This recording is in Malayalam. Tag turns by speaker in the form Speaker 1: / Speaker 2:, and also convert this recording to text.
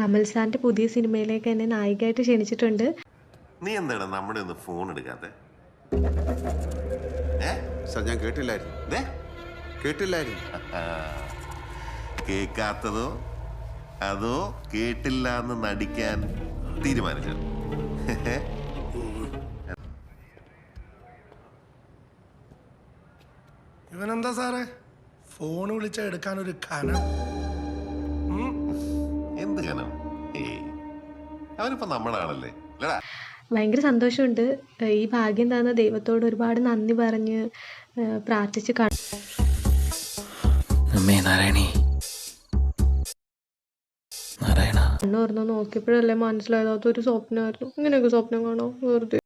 Speaker 1: കമൽ സാറിന്റെ പുതിയ സിനിമയിലേക്ക് എന്നെ നായികയായിട്ട് ക്ഷണിച്ചിട്ടുണ്ട്.
Speaker 2: നീ എന്താണ് നമ്മുടെ ഒന്ന് ഫോൺ എടുക്കാതെ
Speaker 3: സാർ ഞാൻ കേട്ടില്ലായിരുന്നു.
Speaker 2: ദേ,
Speaker 3: കേട്ടില്ലായിരുന്നു.
Speaker 2: ആ, കേക്കാത്തതോ? അതോ കേട്ടില്ല എന്ന് നടിക്കാൻ തീരുമാനിച്ചു
Speaker 4: ഇവനെന്താ സാറേ? ഫോൺ വിളിച്ച എടുക്കാൻ ഒരു കനം.
Speaker 2: അവനിപ്പോ അല്ലടാ
Speaker 1: ഭയങ്കര സന്തോഷമുണ്ട്. ഈ ഭാഗ്യം തന്ന ദൈവത്തോട് ഒരുപാട് നന്ദി പറഞ്ഞ് പ്രാർത്ഥിച്ച് ക
Speaker 5: അമ്മേ നാരായണി. നാരായണ.
Speaker 1: കണ്ണു തുറന്നു നോക്കിയപ്പോഴല്ലേ മനസ്സിലായത്? അതൊരു സ്വപ്നമായിരുന്നു. ഇങ്ങനെയൊക്കെ സ്വപ്നം കാണോ? വെറുതെ.